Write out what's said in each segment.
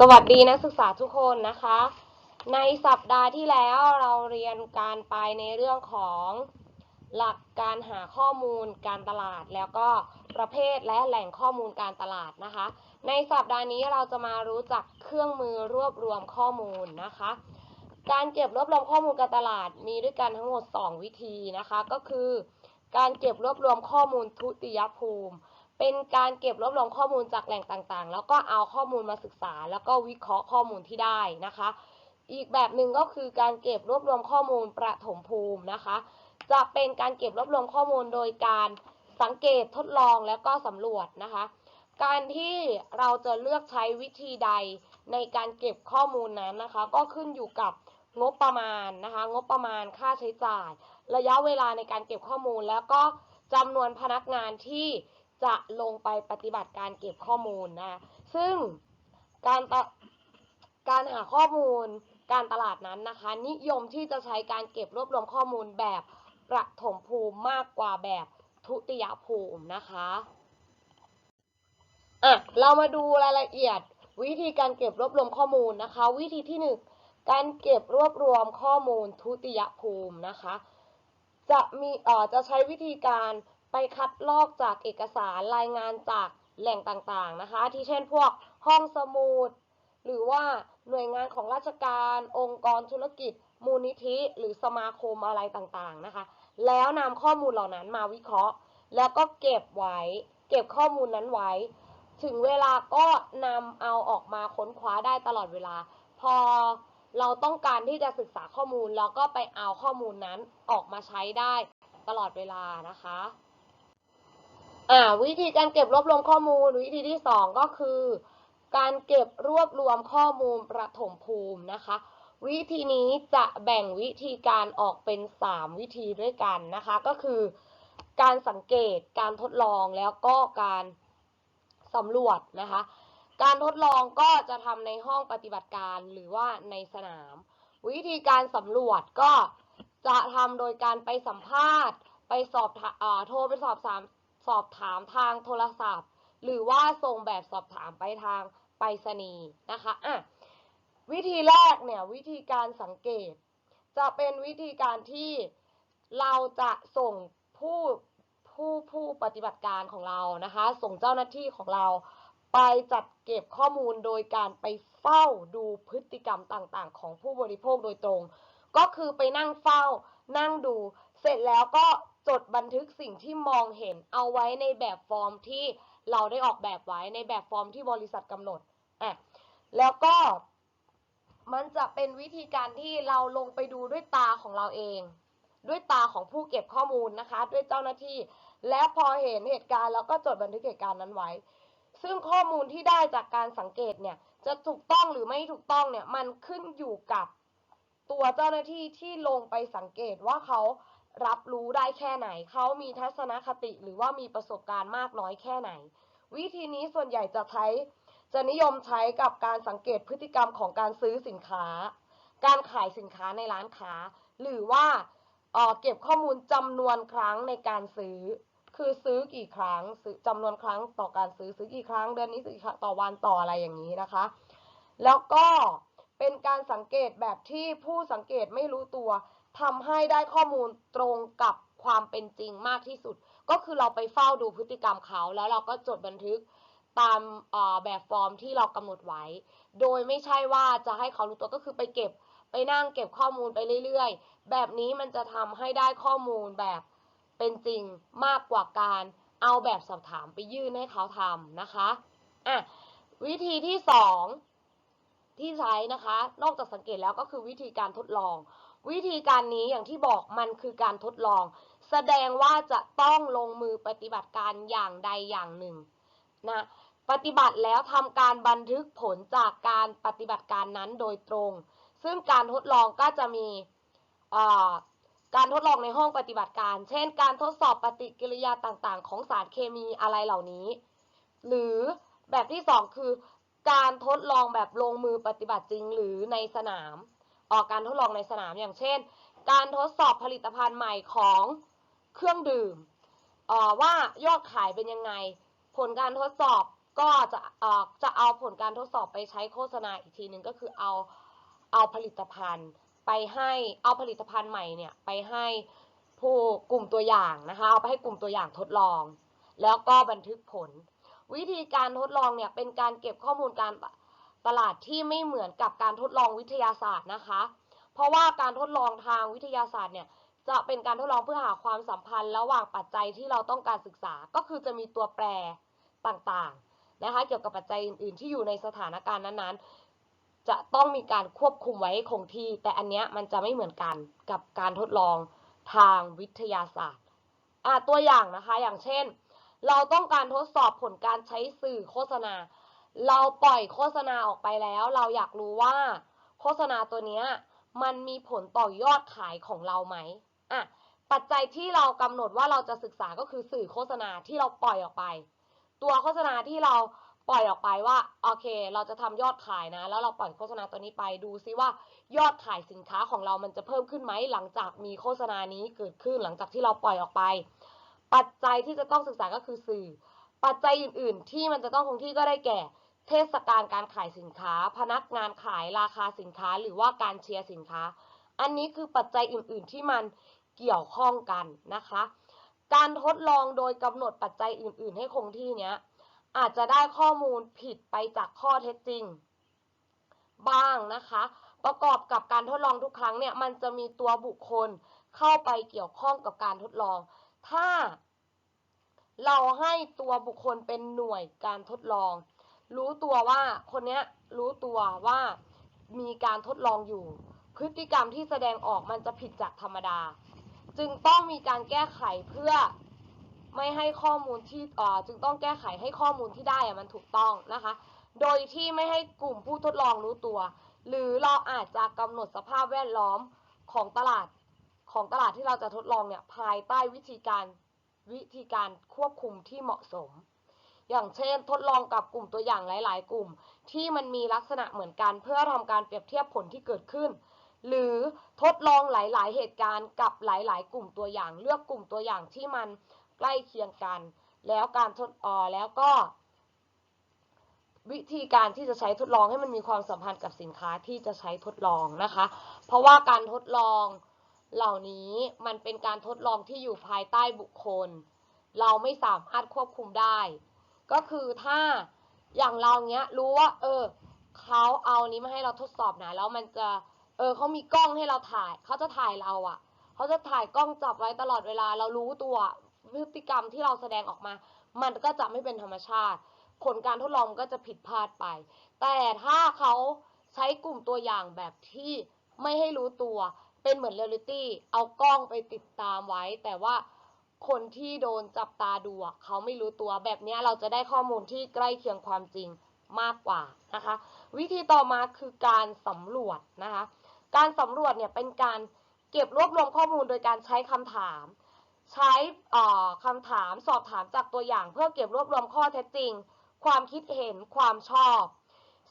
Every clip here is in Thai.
สวัสดีนักศึกษาทุกคนนะคะ ในสัปดาห์ที่แล้วเราเรียนการไปในเรื่องของหลักการหาข้อมูลการตลาด แล้วก็ประเภทและแหล่งข้อมูลการตลาดนะคะ ในสัปดาห์นี้เราจะมารู้จักเครื่องมือรวบรวมข้อมูลนะคะ การเก็บรวบรวมข้อมูลการตลาดมีด้วยกันทั้งหมด 2 วิธีนะคะ ก็คือ การเก็บรวบรวมข้อมูลทุติยภูมิ เป็นการเก็บรวบรวมข้อมูลจากแหล่งต่างๆ แล้วก็เอาข้อมูลมาศึกษา แล้วก็วิเคราะห์ข้อมูลที่ได้นะคะ อีกแบบหนึ่งก็คือการเก็บรวบรวมข้อมูลประถมภูมินะคะ จะเป็นการเก็บรวบรวมข้อมูลโดยการสังเกตทดลองแล้วก็สำรวจนะคะ การที่เราจะเลือกใช้วิธีใดในการเก็บข้อมูลนั้นนะคะ ก็ขึ้นอยู่กับงบประมาณนะคะ งบประมาณค่าใช้จ่าย ระยะเวลาในการเก็บข้อมูล แล้วก็จำนวนพนักงานที่ จะลงไปปฏิบัติการเก็บข้อมูลนะ ซึ่งการการหาข้อมูลการตลาดนั้นนะคะ นิยมที่จะใช้การเก็บรวบรวมข้อมูลแบบประถมภูมิมากกว่าแบบทุติยภูมินะคะอะเรามาดูรายละเอียด วิธีการเก็บรวบรวมข้อมูลนะคะ วิธีที่หนึ่งการเก็บรวบรวมข้อมูลทุติยภูมินะคะ จะมีเอ่อจะใช้วิธีการ ไปคัดลอกจากเอกสารรายงานจากแหล่งต่างๆนะคะ ที่เช่นพวกห้องสมุดหรือว่าหน่วยงานของราชการ องค์กรธุรกิจ มูลนิธิ หรือสมาคมอะไรต่างๆนะคะ แล้วนำข้อมูลเหล่านั้นมาวิเคราะห์ แล้วก็เก็บไว้ เก็บข้อมูลนั้นไว้ ถึงเวลาก็นำเอาออกมาค้นคว้าได้ตลอดเวลา พอเราต้องการที่จะศึกษาข้อมูล เราก็ไปเอาข้อมูลนั้นออกมาใช้ได้ตลอดเวลานะคะ อ่าวิธีการเก็บรวบรวมข้อมูล วิธีที่สองก็คือ การเก็บรวบรวมข้อมูลประถมภูมินะคะ วิธีนี้จะแบ่งวิธีการออกเป็น 3 วิธีด้วยกันนะคะ ก็คือ การสังเกตการทดลองแล้วก็การสำรวจนะคะ การทดลองก็จะทำในห้องปฏิบัติการหรือว่าในสนาม วิธีการสำรวจก็จะทำโดยการไปสัมภาษณ์ ไปสอบอโทรไปสอบถาม สอบถามทางโทรศัพท์ หรือว่าส่งแบบสอบถามไปทางไปรษณีย์นะคะอะวิธีแรกเนี่ยวิธีการสังเกต จะเป็นวิธีการที่เราจะส่งผู้ผู้ผู้ปฏิบัติการของเรานะคะ ส่งเจ้าหน้าที่ของเราไปจัดเก็บข้อมูลโดยการไปเฝ้าดูพฤติกรรมต่างๆ ของผู้บริโภคโดยตรง ก็คือไปนั่งเฝ้านั่งดูเสร็จแล้วก็ จดบันทึกสิ่งที่มองเห็นเอาไว้ในแบบฟอร์มที่เราได้ออกแบบไว้ในแบบฟอร์มที่บริษัทกำหนดอะแล้วก็มันจะเป็นวิธีการที่เราลงไปดูด้วยตาของเราเอง ด้วยตาของผู้เก็บข้อมูลนะคะ ด้วยเจ้าหน้าที่ และพอเห็นเหตุการณ์เราก็จดบันทึกเหตุการณ์นั้นไว้ ซึ่งข้อมูลที่ได้จากการสังเกตเนี่ยจะถูกต้องหรือไม่ถูกต้องเนี่ยมันขึ้นอยู่กับตัวเจ้าหน้าที่ที่ลงไปสังเกตว่าเขา รับรู้ได้แค่ไหน เขามีทัศนคติหรือว่ามีประสบการณ์มากน้อยแค่ไหน วิธีนี้ส่วนใหญ่จะใช้จะนิยมใช้กับการสังเกตพฤติกรรมของการซื้อสินค้า การขายสินค้าในร้านค้า หรือว่าเออเก็บข้อมูลจำนวนครั้งในการซื้อ คือซื้อกี่ครั้งซื้อจำนวนครั้งต่อการซื้อซื้อกี่ครั้ง เดือนนี้ซื้อกี่ครั้งต่อวันต่ออะไรอย่างนี้นะคะ แล้วก็เป็นการสังเกตแบบที่ผู้สังเกตไม่รู้ตัว ทำให้ได้ข้อมูลตรงกับความเป็นจริงมากที่สุด ก็คือเราไปเฝ้าดูพฤติกรรมเขา แล้วเราก็จดบันทึกตามออแบบฟอร์มที่เรากำหนดไว้ โดยไม่ใช่ว่าจะให้เขารู้ตัวก็คือไปเก็บ ไปนั่งเก็บข้อมูลไปเรื่อยๆ แบบนี้มันจะทำให้ได้ข้อมูลแบบเป็นจริงมากกว่าการเอาแบบสอบถามไปยื่นให้เขาทำนะคะอะวิธีที่สองที่ใช้นะคะ นอกจากสังเกตแล้วก็คือวิธีการทดลอง วิธีการนี้อย่างที่บอกมันคือการทดลอง แสดงว่าจะต้องลงมือปฏิบัติการอย่างใดอย่างหนึ่งนะปฏิบัติแล้วทำการบันทึกผลจากการปฏิบัติการนั้นโดยตรง ซึ่งการทดลองก็จะมีการทดลองในห้องปฏิบัติการ เช่น การทดสอบปฏิกิริยาต่างๆ ของสารเคมีอะไรเหล่านี้ หรือแบบที่สองคือ การทดลองแบบลงมือปฏิบัติจริงหรือในสนาม ออกการทดลองในสนามอย่างเช่น การทดสอบผลิตภัณฑ์ใหม่ของเครื่องดื่มว่ายอดขายเป็นยังไง ผลการทดสอบก็จะจะเอาผลการทดสอบไปใช้โฆษณาอีกทีหนึ่งก็คือเอาเอาผลิตภัณฑ์ไปให้เอาผลิตภัณฑ์ใหม่เนี่ยไปให้ผู้กลุ่มตัวอย่างนะคะเอาไปให้กลุ่มตัวอย่างทดลอง แล้วก็บันทึกผล วิธีการทดลองเนี่ยเป็นการเก็บข้อมูลการ ตลาดที่ไม่เหมือนกับการทดลองวิทยาศาสตร์นะคะ เพราะว่าการทดลองทางวิทยาศาสตร์เนี่ยจะเป็นการทดลองเพื่อหาความสัมพันธ์ระหว่างปัจจัยที่เราต้องการศึกษา ก็คือจะมีตัวแปรต่างๆนะคะ เกี่ยวกับปัจจัยอื่นๆ ที่อยู่ในสถานการณ์นั้นๆ จะต้องมีการควบคุมไว้คงที่ แต่อันเนี้ยมันจะไม่เหมือนกันกับการทดลองทางวิทยาศาสตร์อะตัวอย่างนะคะ อย่างเช่น เราต้องการทดสอบผลการใช้สื่อโฆษณา เราปล่อยโฆษณาออกไปแล้ว เราอยากรู้ว่า โฆษณาตัวเนี้ยมันมีผลต่อยอดขายของเราไหมอะปัจจัยที่เรากำหนดว่าเราจะศึกษาก็คือสื่อโฆษณาที่เราปล่อยออกไป ตัวโฆษณาที่เราปล่อยออกไปว่าโอเค เราจะทำยอดขายนะ แล้วเราปล่อยโฆษณาตัวนี้ไปดูซิว่ายอดขายสินค้าของเรามันจะเพิ่มขึ้นไหมหลังจากมีโฆษณานี้เกิดขึ้นหลังจากที่เราปล่อยออกไป ปัจจัยที่จะต้องศึกษาก็คือสื่อ ปัจจัยอื่น ๆ ที่มันจะต้องคงที่ก็ได้แก่ เทศกาลการขายสินค้า พนักงานขายราคาสินค้า หรือว่าการเชียร์สินค้า อันนี้คือปัจจัยอื่น ๆ ที่มันเกี่ยวข้องกันนะคะ การทดลองโดยกำหนดปัจจัยอื่น ๆ ให้คงที่เนี้ยอาจจะได้ข้อมูลผิดไปจากข้อเท็จจริง บ้างนะคะ ประกอบกับการทดลองทุกครั้งเนี่ยมันจะมีตัวบุคคลเข้าไปเกี่ยวข้องกับการทดลอง ถ้าเราให้ตัวบุคคลเป็นหน่วยการทดลอง รู้ตัวว่าคนเนี้ยรู้ตัวว่ามีการทดลองอยู่ พฤติกรรมที่แสดงออกมันจะผิดจากธรรมดา จึงต้องมีการแก้ไขเพื่อไม่ให้ข้อมูลที่จึงต้องแก้ไขให้ข้อมูลที่ได้มันถูกต้องนะคะ โดยที่ไม่ให้กลุ่มผู้ทดลองรู้ตัว หรือเราอาจจะกำหนดสภาพแวดล้อมของตลาดของตลาดที่เราจะทดลองเนี่ยภายใต้วิธีการวิธีการควบคุมที่เหมาะสม อย่างเช่น ทดลองกับกลุ่มตัวอย่างหลาย ๆ กลุ่ม ที่มันมีลักษณะเหมือนกัน เพื่อทำการเปรียบเทียบผลที่เกิดขึ้น หรือทดลองหลาย ๆ เหตุการณ์กับหลาย ๆ กลุ่มตัวอย่าง เลือกกลุ่มตัวอย่างที่มันใกล้เคียงกัน แล้วการทดออแล้วก็ วิธีการที่จะใช้ทดลองให้มันมีความสัมพันธ์กับสินค้าที่จะใช้ทดลองนะคะ เพราะว่าการทดลองเหล่านี้มันเป็นการทดลองที่อยู่ภายใต้บุคคล เราไม่สามารถควบคุมได้ ก็คือถ้าอย่างเราเนี้ยรู้ว่า เออเขาเอานี้มาให้เราทดสอบนะแล้วมันจะ เออเขามีกล้องให้เราถ่ายเขาจะถ่ายเราอะ่ะเขาจะถ่ายกล้องจับไว้ตลอดเวลา เรารู้ตัวพฤติกรรมที่เราแสดงออกมา มันก็จะไม่เป็นธรรมชาติ ผลการทดลองก็จะผิดพลาดไป แต่ถ้าเขาใช้กลุ่มตัวอย่างแบบที่ไม่ให้รู้ตัว เป็นเหมือนเรียลลิตี้ เอากล้องไปติดตามไว้ แต่ว่า คนที่โดนจับตาดูเขาไม่รู้ตัวแบบนี้เราจะได้ข้อมูลที่ใกล้เคียงความจริงมากกว่านะคะ วิธีต่อมาคือการสำรวจนะคะ การสำรวจเนี่ยเป็นการเก็บรวบรวมข้อมูลโดยการใช้คำถาม ใช้คำถามสอบถามจากตัวอย่าง เพื่อเก็บรวบรวมข้อเท็จจริง ความคิดเห็นความชอบ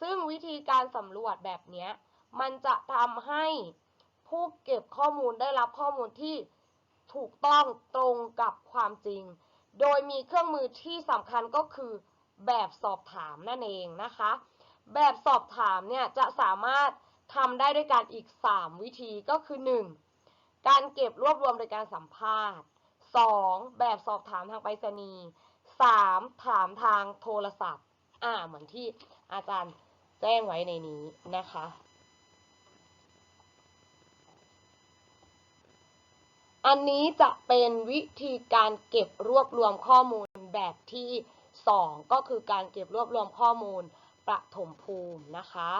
ซึ่งวิธีการสำรวจแบบนี้มันจะทำให้ผู้เก็บข้อมูลได้รับข้อมูลที่ ถูกต้องตรงกับความจริง โดยมีเครื่องมือที่สำคัญก็คือ แบบสอบถามนั่นเองนะคะ แบบสอบถามเนี่ยจะสามารถทำได้ด้วยการอีก 3 วิธีก็คือ 1. การเก็บรวบรวมโดยการสัมภาษณ์ 2. แบบสอบถามทางไปรษณีย์ 3. ถามทางโทรศัพท์ อ่า เหมือนที่อาจารย์แจ้งไว้ในนี้นะคะ อันนี้จะเป็นวิธีการเก็บรวบรวมข้อมูลแบบที่ 2 ก็คือการเก็บรวบรวมข้อมูลประถมภูมินะคะ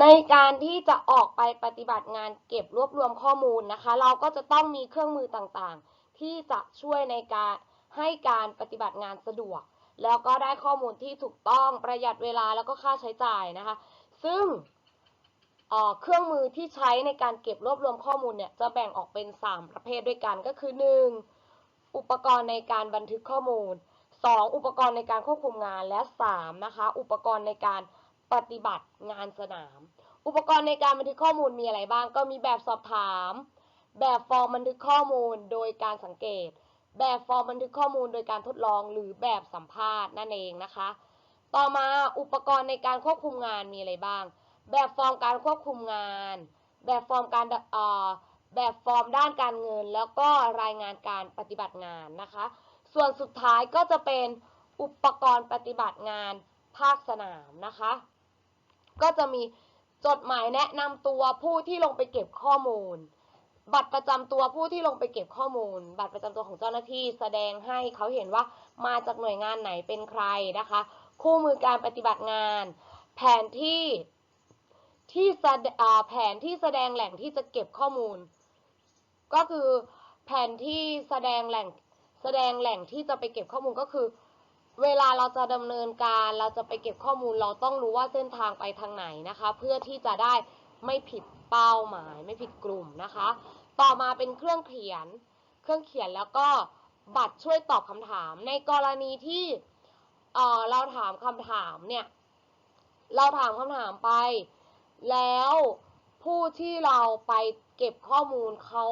ในการที่จะออกไปปฏิบัติงานเก็บรวบรวมข้อมูลนะคะ เราก็จะต้องมีเครื่องมือต่างๆ ที่จะช่วยในการให้การปฏิบัติงานสะดวก แล้วก็ได้ข้อมูลที่ถูกต้องประหยัดเวลาแล้วก็ค่าใช้จ่ายนะคะ ซึ่ง เครื่องมือที่ใช้ในการเก็บรวบรวมข้อมูลเนี่ยจะแบ่งออกเป็น 3 ประเภทด้วยกันก็คือ 1. อุปกรณ์ในการบันทึกข้อมูล 2. อุปกรณ์ในการควบคุมงานและ 3. นะคะ อุปกรณ์ในการปฏิบัติงานสนาม อุปกรณ์ในการบันทึกข้อมูลมีอะไรบ้าง ก็มีแบบสอบถาม แบบฟอร์มบันทึกข้อมูลโดยการสังเกต แบบฟอร์มบันทึกข้อมูลโดยการทดลองหรือแบบสัมภาษณ์นั่นเองนะคะ ต่อมาอุปกรณ์ในการควบคุมงานมีอะไรบ้าง แบบฟอร์มการควบคุมงาน แบบฟอร์มการแบบฟอร์มด้านการเงิน แล้วก็รายงานการปฏิบัติงานนะคะ ส่วนสุดท้ายก็จะเป็นอุปกรณ์ปฏิบัติงานภาคสนามนะคะ ก็จะมีจดหมายแนะนำตัวผู้ที่ลงไปเก็บข้อมูล บัตรประจำตัวผู้ที่ลงไปเก็บข้อมูล บัตรประจำตัวของเจ้าหน้าที่แสดงให้เขาเห็นว่ามาจากหน่วยงานไหนเป็นใครนะคะ คู่มือการปฏิบัติงาน แผนที่ ที่แผนที่แสดงแหล่งที่จะเก็บข้อมูล ก็คือแผนที่แสดงแหล่งแสดงแหล่งที่จะไปเก็บข้อมูลก็คือ เวลาเราจะดำเนินการเราจะไปเก็บข้อมูล เราต้องรู้ว่าเส้นทางไปทางไหนนะคะ เพื่อที่จะได้ไม่ผิดเป้าหมาย ไม่ผิดกลุ่มนะคะ ต่อมาเป็นเครื่องเขียน เครื่องเขียนแล้วก็บัตรช่วยตอบคำถาม ในกรณีที่เออเราถามคำถามเนี่ยเราถามคำถามไป แล้วผู้ที่เราไปเก็บข้อมูลเขา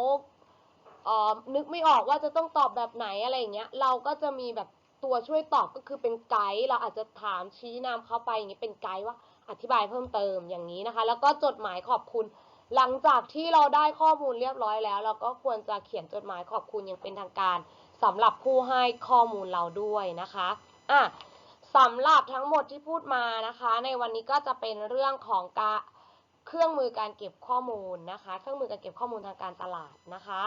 เอ่อนึกไม่ออกว่าจะต้องตอบแบบไหนอะไรอย่างเงี้ย เราก็จะมีแบบตัวช่วยตอบก็คือเป็นไกด์เราอาจจะถามชี้นำเขาไปอย่างนี้เป็นไกด์ว่าอธิบายเพิ่มเติมอย่างนี้นะคะ แล้วก็จดหมายขอบคุณ หลังจากที่เราได้ข้อมูลเรียบร้อยแล้ว เราก็ควรจะเขียนจดหมายขอบคุณอย่างเป็นทางการสำหรับผู้ให้ข้อมูลเราด้วยนะคะอะสำหรับทั้งหมดที่พูดมานะคะ ในวันนี้ก็จะเป็นเรื่องของการ เครื่องมือการเก็บข้อมูลนะคะ เครื่องมือการเก็บข้อมูลทางการตลาดนะคะ